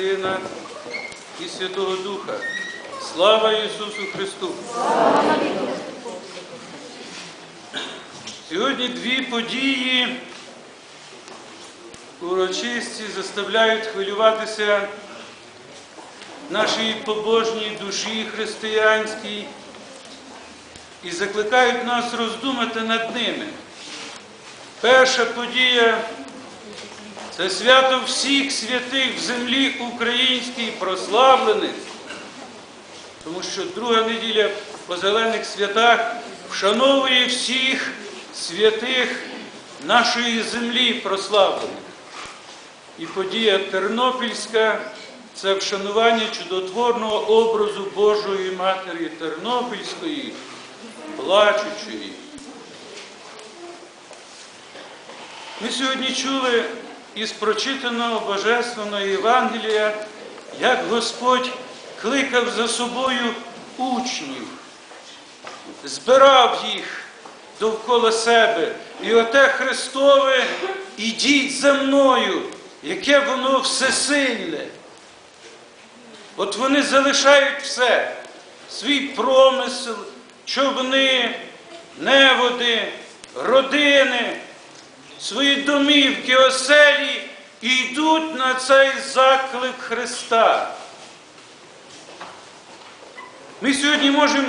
Сина і Святого Духа. Слава Ісусу Христу! Сьогодні дві події урочисті заставляють хвилюватися нашій побожній душі християнській і закликають нас роздумати над ними. Перша подія це свято всіх святих в землі українській прославлених, тому що друга неділя по зелених святах вшановує всіх святих нашої землі прославлених. І подія Тернопільська це вшанування чудотворного образу Божої Матері Тернопільської, плачучої. Ми сьогодні чули із прочитаного Божественного Євангелія, як Господь кликав за собою учнів, збирав їх довкола себе. І оте Христове, ідіть за мною, яке воно всесильне. От вони залишають все, свій промисел, човни, неводи, родини, свої домівки, оселі і йдуть на цей заклик Христа. Ми сьогодні можемо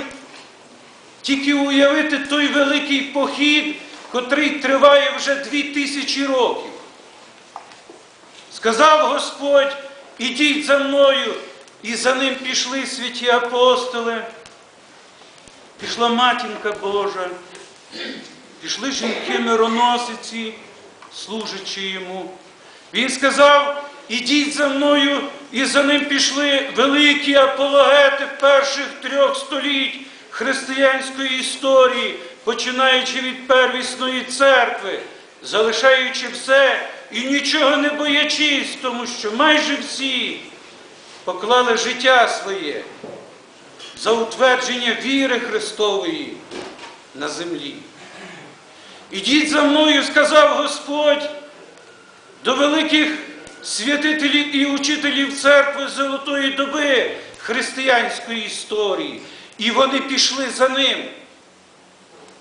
тільки уявити той великий похід, котрий триває вже дві тисячі років. Сказав Господь, ідіть за мною, і за ним пішли святі апостоли, пішла матінка Божа, пішли жінки мироносиці, служачи йому. Він сказав, ідіть за мною, і за ним пішли великі апологети перших трьох століть християнської історії, починаючи від первісної церкви, залишаючи все і нічого не боячись, тому що майже всі поклали життя своє за утвердження віри Христової на землі. Ідіть за мною, сказав Господь, до великих святителів і учителів церкви Золотої доби християнської історії. І вони пішли за ним.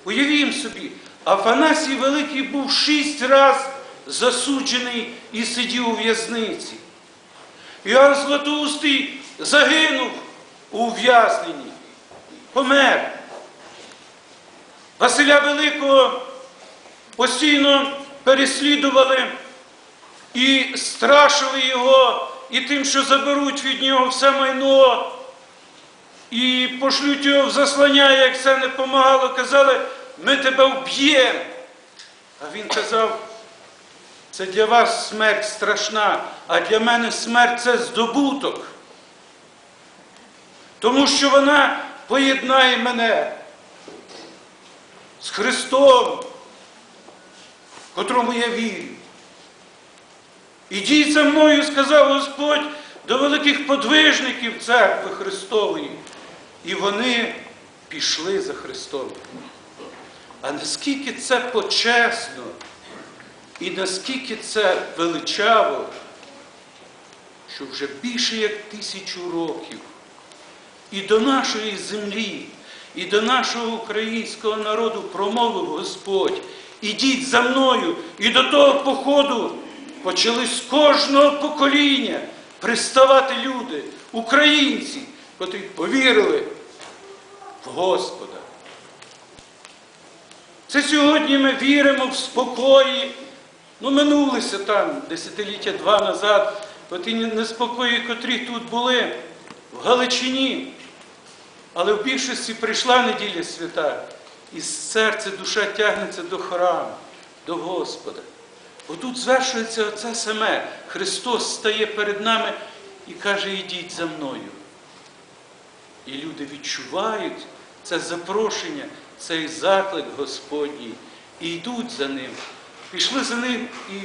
Уявімо собі, Афанасій Великий був шість разів засуджений і сидів у в'язниці. Іоанн Златоустий загинув у ув'язненні, помер. Василя Великого постійно переслідували і страшили його і тим, що заберуть від нього все майно, і пошлють його в заслання, як це не помагало, казали, ми тебе вб'ємо. А він казав, це для вас смерть страшна, а для мене смерть це здобуток. Тому що вона поєднає мене з Христом, котрому я вірю. Ідіть за мною, сказав Господь, до великих подвижників церкви Христової. І вони пішли за Христом. А наскільки це почесно і наскільки це величаво, що вже більше як тисячу років і до нашої землі, і до нашого українського народу промовив Господь, ідіть за мною, і до того походу почали з кожного покоління приставати люди, українці, котрі повірили в Господа. Це сьогодні ми віримо в спокої. Ну, минулися там десятиліття два назад, оті неспокої, котрі тут були в Галичині. Але в більшості прийшла неділя свята, і з серця душа тягнеться до храму, до Господа. Отут звершується оце саме. Христос стає перед нами і каже, ідіть за мною. І люди відчувають це запрошення, цей заклик Господній, і йдуть за ним. Пішли за ним і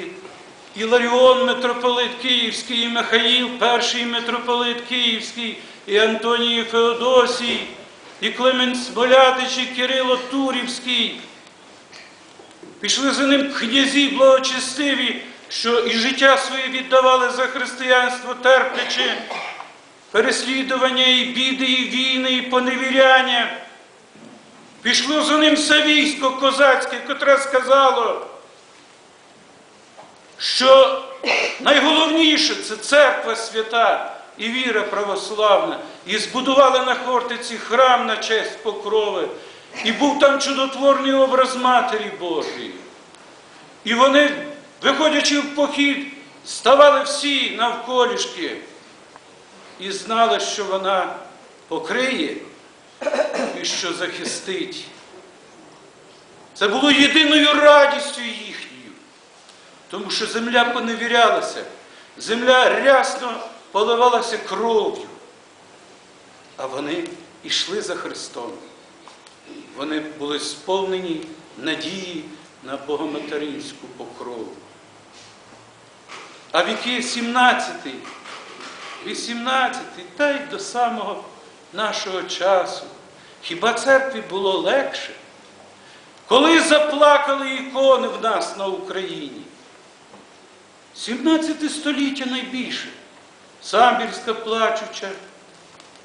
Іларіон, митрополит Київський, і Михаїл, перший митрополит Київський, і Антоній Феодосій, і Клемент Смолятич, і Кирило Турівський. Пішли за ним князі благочестиві що і життя своє віддавали за християнство, терплячи переслідування і біди, і війни, і поневіряння. Пішло за ним все військо козацьке, котре сказало, що найголовніше це церква свята і віра православна. І збудували на Хортиці храм на честь покрови. І був там чудотворний образ Матері Божої. І вони, виходячи в похід, ставали всі навколішки і знали, що вона покриє і що захистить. Це було єдиною радістю їхньою, тому що земля поневірялася, земля рясно поливалася кров'ю, а вони йшли за Христом. Вони були сповнені надії на богоматеринську покрову. А віки 17, 18, та й до самого нашого часу. Хіба церкві було легше? Коли заплакали ікони в нас на Україні? 17 століття найбільше. Самбірська плачуча,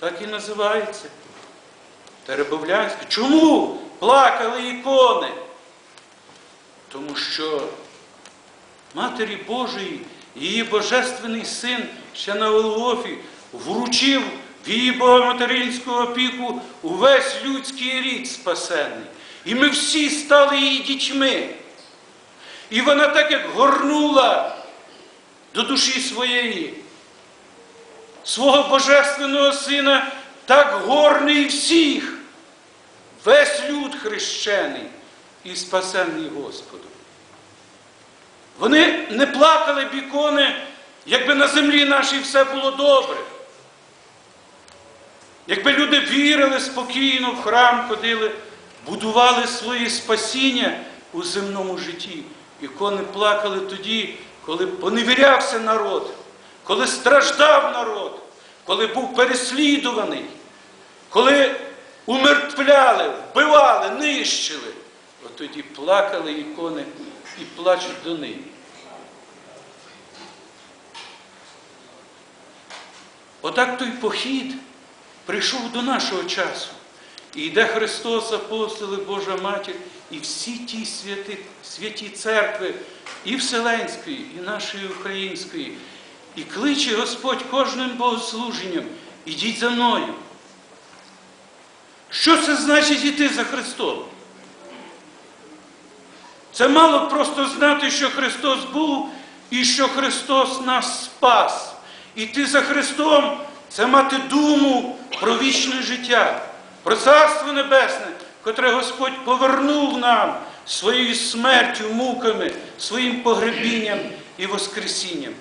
так і називається. Теребовлянська. Чому плакали ікони? Тому що Матері Божої, її Божественний син ще на Голгофі вручив в її богоматеринську опіку увесь людський рід спасенний. І ми всі стали її дітьми. І вона так як горнула до душі своєї, свого Божественного Сина, так горне і всіх, весь люд хрещений і спасенний Господом. Вони не плакали б ікони, якби на землі нашій все було добре. Якби люди вірили спокійно, в храм ходили, будували своє спасіння у земному житті. Ікони плакали тоді, коли поневірявся народ, коли страждав народ, коли був переслідуваний, коли умертвляли, вбивали, нищили. От тоді плакали ікони і плачуть до нині. Отак той похід прийшов до нашого часу. І йде Христос, апостоли, Божа Матір, і всі ті святі, святі церкви, і Вселенської, і нашої української, і кличе Господь кожним богослуженням, ідіть за мною. Що це значить іти за Христом? Це мало просто знати, що Христос був і що Христос нас спас. Іти за Христом це мати думу про вічне життя, про Царство Небесне, котре Господь повернув нам своєю смертю, муками, своїм погребінням і Воскресінням.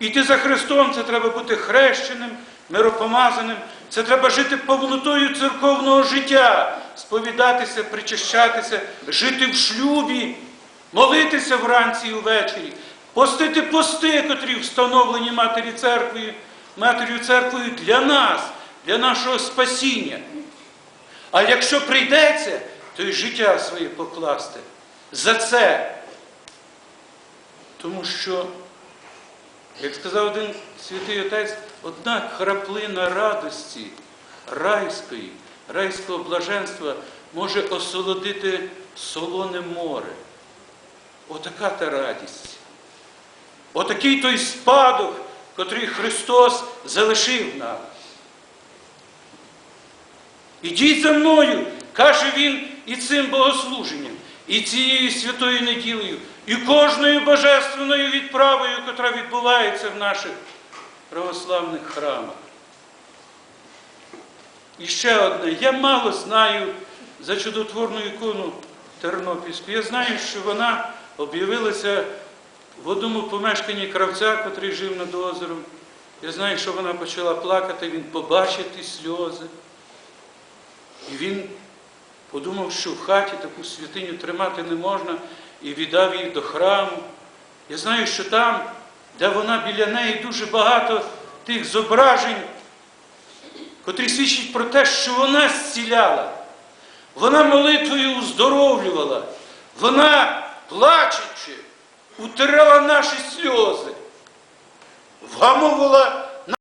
Іти за Христом це треба бути хрещеним, миропомазаним, це треба жити повнотою церковного життя, сповідатися, причащатися, жити в шлюбі, молитися вранці і ввечері, постити пости, котрі встановлені Матері Церквою, Матері Церквою для нас, для нашого спасіння. А якщо прийдеться, то й життя своє покласти за це. Тому що, як сказав один святий отець, однак храплина радості райської, райського блаженства може осолодити солоне море. Отака та радість. Отакий той спадок, котрий Христос залишив нам. Ідіть за мною, каже Він і цим богослуженням, і цією святою неділею, і кожною божественною відправою, котра відбувається в наших православних храмах. І ще одне, я мало знаю за чудотворну ікону Тернопільську. Я знаю, що вона об'явилася в одному помешканні кравця, котрий жив над озером. Я знаю, що вона почала плакати, він побачив ті сльози. І він подумав, що в хаті таку святиню тримати не можна, і віддав її до храму. Я знаю, що там, де вона біля неї, дуже багато тих зображень, котрі свідчать про те, що вона зціляла. Вона молитвою уздоровлювала, вона плачучи, утирала наші сльози, вгамовувала